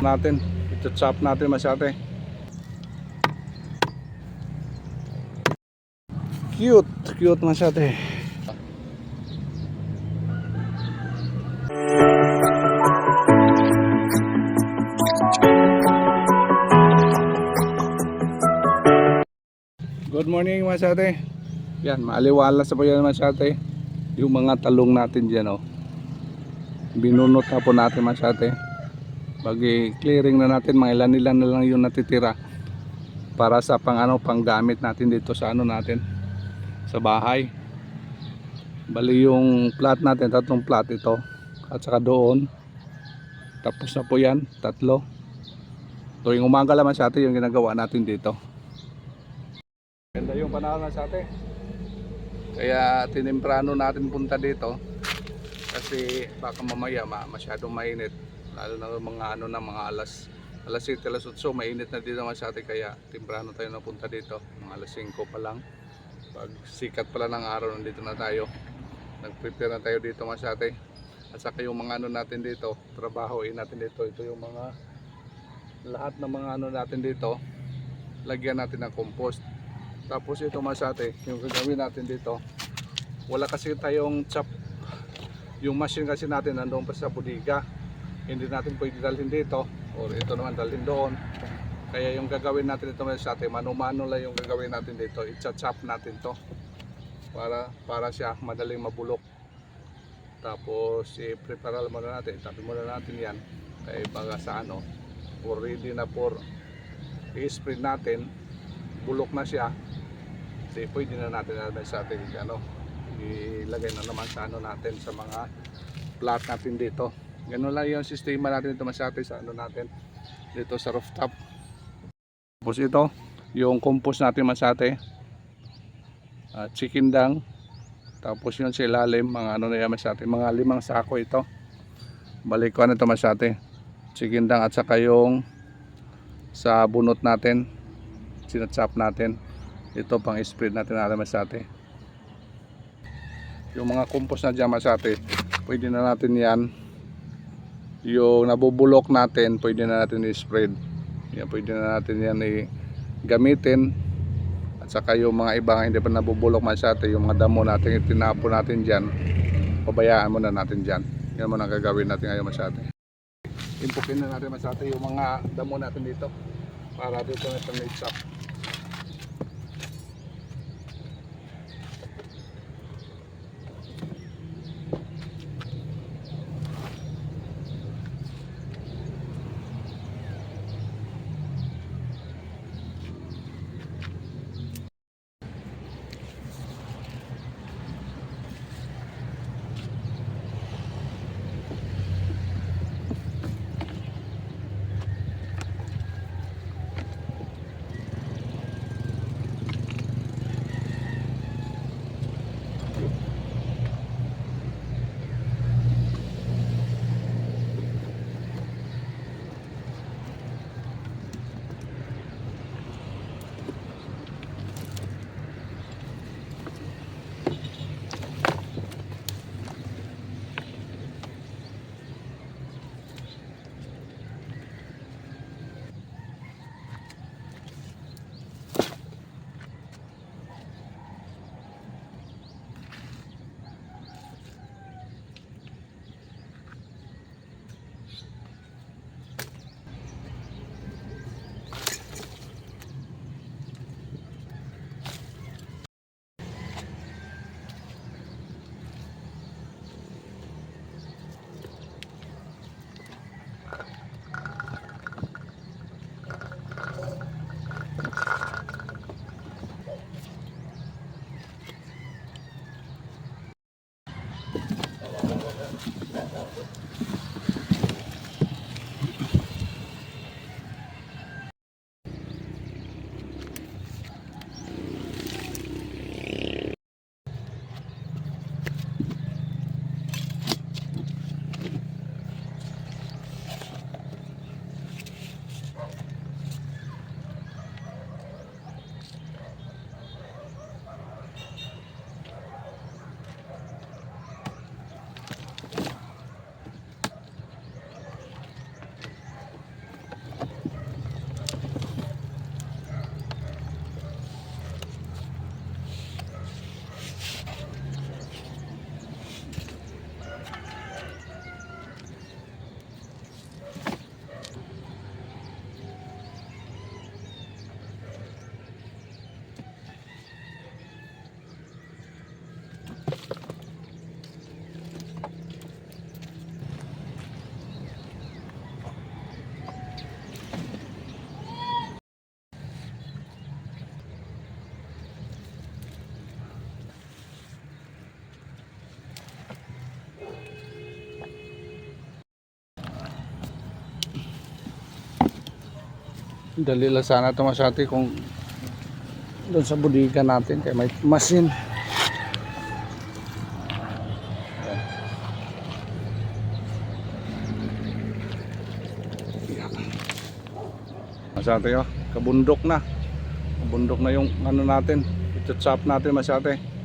natin. Ito chop natin masyate. Cute, cute masyate. Good morning masyate. Yan, maaliwala sa po yan masyate. Yung mga talong natin dyan oh. Binunot na po natin masyate. Bagi clearing na natin, mga ilan ilan na lang yung natitira. Para sa pang ano, pang gamit natin dito sa ano natin. Sa bahay. Bali yung plat natin, tatlong plat ito. At saka doon. Tapos na po yan, tatlo. Tuwing umaga naman sa atin yung ginagawa natin dito. Ganda yung panahon na sa atin. Kaya tinimprano natin punta dito kasi baka mamaya ma masyadong mainit lalo na mga ano na mga alas alas 7 alas 8 mainit na dito masyado kaya timprano tayo napunta dito. Mga alas 5 pa lang. Pag sikat pala ng araw nandito na tayo. Nag prepare na tayo dito masyado at saka yung mga ano natin dito trabahoin natin dito. Ito yung mga lahat ng mga ano natin dito lagyan natin ng compost. Tapos ito masate, yung gagawin natin dito, wala kasi tayong chop. Yung machine kasi natin nandoon pa sa bodega. Hindi natin pwede dalhin dito or ito naman dalhin doon. Kaya yung gagawin natin ito masate, mano-mano lang yung gagawin natin dito. I-chop natin to para para siya madaling mabulok. Tapos i-prepare muna natin, itabi muna natin yan. Kaya baga sa ano, for ready na for i-spray natin, bulok na siya, Di pwede na natin naman sa ating ano, ilagay na naman sa ano natin sa mga plat natin dito. Ganun lang yung sistema natin ito masate sa ano natin dito sa rooftop. Tapos ito, yung compost natin masate. Uh, chicken dang. Tapos yun sa ilalim, mga ano na yan masate, mga limang sako ito. Balik ko na ito masate. Chicken dang at saka yung sa bunot natin, sinachap natin ito pang spread natin na masate yung mga compost na dyan masate pwede na natin yan yung nabubulok natin pwede na natin i-spread. Yan, pwede na natin yan i-gamitin. At saka yung mga ibang hindi pa nabubulok masate yung mga damo natin itinapo natin dyan pabayaan muna natin dyan. Yan muna gagawin natin ngayon masate impukin na natin masate yung mga damo natin dito para dito na ito mix Dali lang sana ito masyati kung doon sa budiga natin kaya may masin. Masyate oh, kabundok na. Kabundok na yung ano natin. Ito-chop natin masyate. Natin.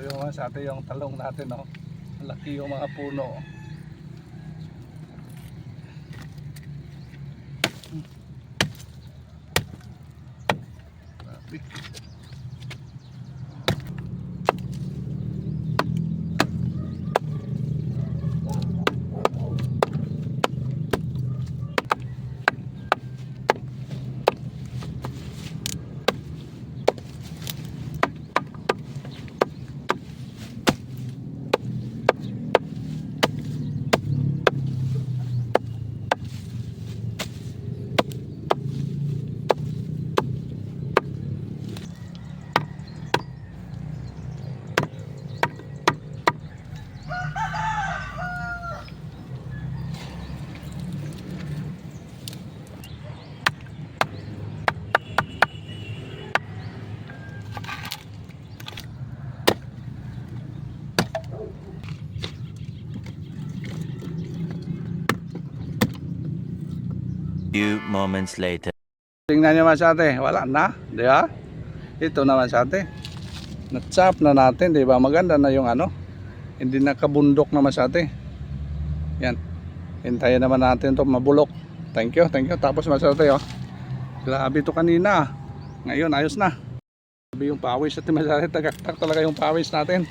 Yung masyate yung talong natin oh. Laki yung mga puno. Few moments later. Tingnan nyo masyate, wala na, di ba? Ito naman masyate. Na-chop na natin, di ba? Maganda na yung ano. Hindi nakabundok na masyate. Yan. Hintayin naman natin to mabulok. Thank you, thank you. Tapos masyate, oh. Grabe to kanina. Ngayon, ayos na. Grabe yung pawis natin masyate. Tagaktak talaga yung pawis natin.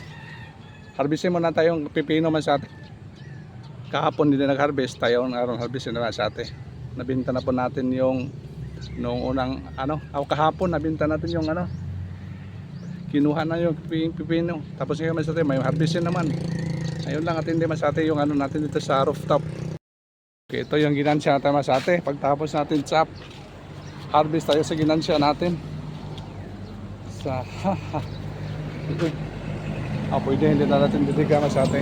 Harvestin mo na tayong pipino masyate. Kahapon hindi na nag-harvest tayo. Araw harvestin na masyate. Nabinta na po natin yung noong unang ano, aw kahapon nabinta natin yung ano kinuha na yung pipi- pipino. Tapos ngayon masate may harvestin naman. Ayun lang at hindi masate yung ano natin dito sa rooftop. Okay, ito yung ginansya natin masate. Pagtapos natin chop harvest tayo sa ginansya natin. Sa ah pwede hindi na natin didiga masate.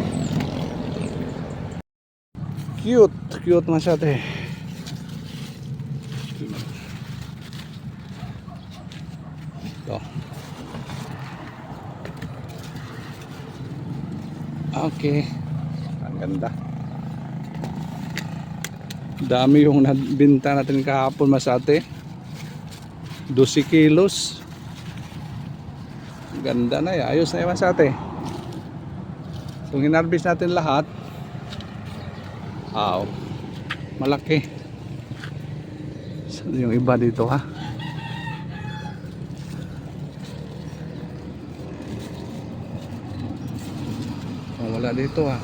Cute! Cute masate. Ito. Okay. Ang ganda. Dami yung nabinta natin kahapon masate. 12 kilos. Ganda na yan. Ayos na yan masate. Kung hinarbis natin lahat, wow, malaki. So, yung iba dito ha. Oh, wala dito ah.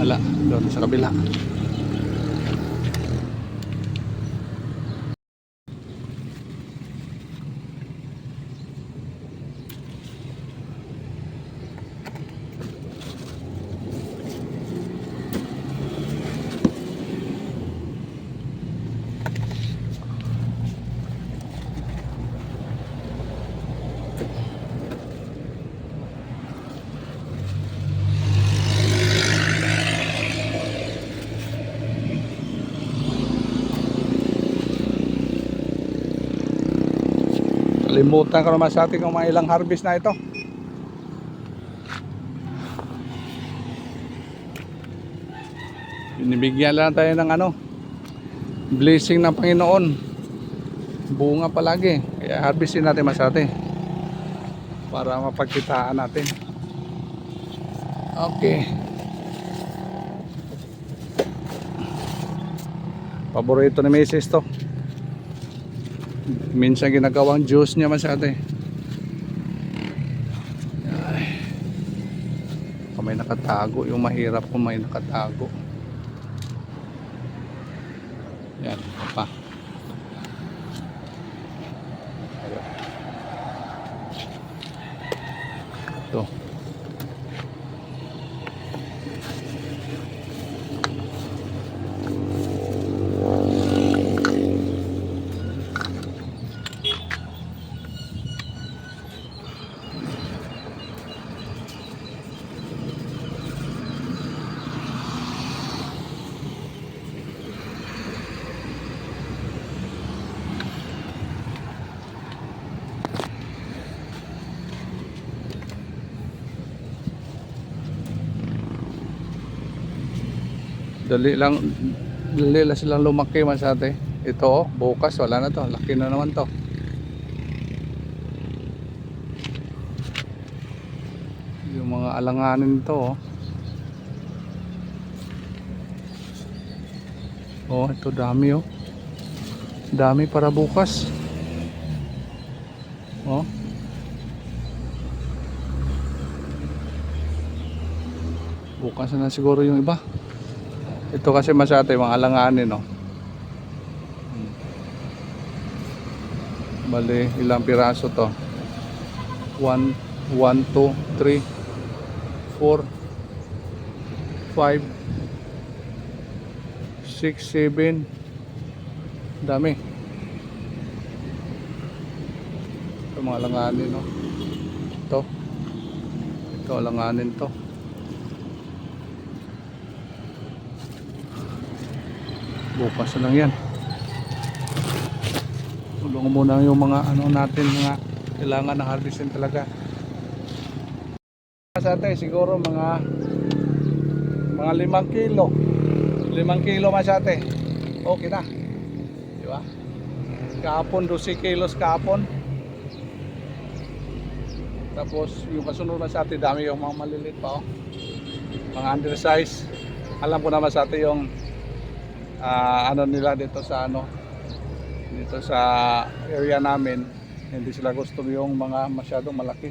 Wala, doon sa kabila. Kalimutan ko naman sa atin kung mga ilang harvest na ito. Binibigyan lang tayo ng ano, blessing ng Panginoon. Bunga palagi. Kaya harvestin natin masate. Para mapagkitaan natin. Okay. Paborito ni Mrs. to minsan ginagawang juice niya masyado eh. Kung may nakatago, yung mahirap kung may nakatago. Yan, pa. Dali lang, dali lang silang lumaki man sa ate. Ito bukas wala na to. Laki na naman to. Yung mga alanganin to oh. Oh, ito dami oh. Dami para bukas. Oh. Bukas na siguro yung iba. Ito kasi masyate mga alanganin no. Bali, ilang piraso to? 1, 1, 2, 3, 4, 5, 6, 7. Dami. Ito mga alanganin no. Ito. Ito alanganin to. Bukas na lang yan. Tulungan muna yung mga ano natin mga kailangan na harvestin talaga. Sa atin siguro mga mga limang kilo. Limang kilo masyate okay na. Di ba? Kahapon 12 kilos kahapon. Tapos yung kasunod masyate dami yung mga maliliit pa oh. mga undersize. Alam ko naman sa atin yung ah, ano nila dito sa ano dito sa area namin hindi sila gusto yung mga masyadong malaki.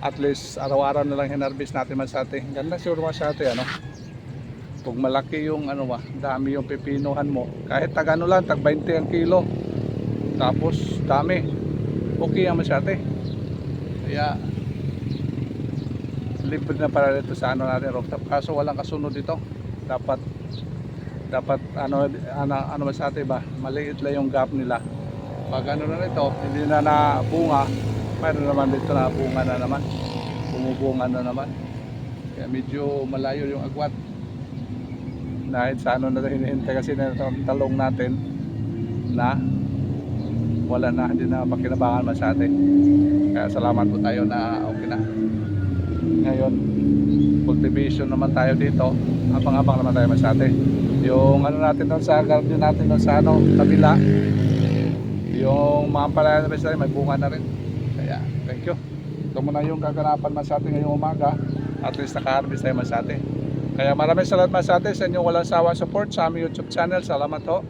At least araw-araw na lang hinarvest natin masate ganda siguro masate ano? Pag malaki yung ano ba dami yung pepinuhan mo. Kahit tag ano lang tag 20 ang kilo. Tapos dami. Okay ang masate kaya libre na para dito sa ano natin rooftop. Kaso walang kasunod dito. Dapat dapat ano ano ano sa atin ba maliit lang yung gap nila. Pag ano na nito hindi na nabunga mayroon naman dito na bunga na naman. Bumubunga na naman. Kaya medyo malayo yung agwat. Dahil sa ano na hinihintay kasi na talong natin na wala na hindi na sa atin. Kaya salamat po tayo na okay na. Ngayon cultivation naman tayo dito. Abang-abang naman tayo masate yung ano natin doon sa garden natin doon sa ano kabila. Yung mga palaya na masate may bunga na rin. Kaya thank you. Ito muna yung kaganapan masate ngayong umaga. At least naka-harvest tayo masate kaya maraming salamat masate sa inyong walang sawa support sa aming youtube channel. Salamat ho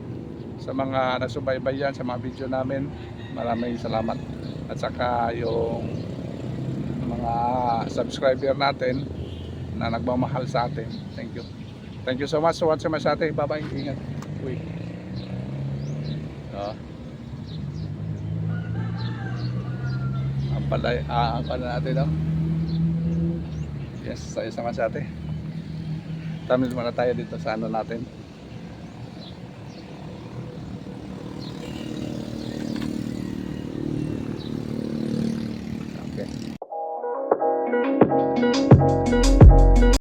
sa mga nasubaybayan sa mga video namin. Maraming salamat. At saka yung mga subscriber natin na nagmamahal sa atin. Thank you. Thank you so much for watching my sa atin. Bye-bye. Ingat. Uy. Oh. Ang palay, ah, ang palay natin, no? Yes, sa isang sa atin. Tamil muna tayo dito sa ano natin.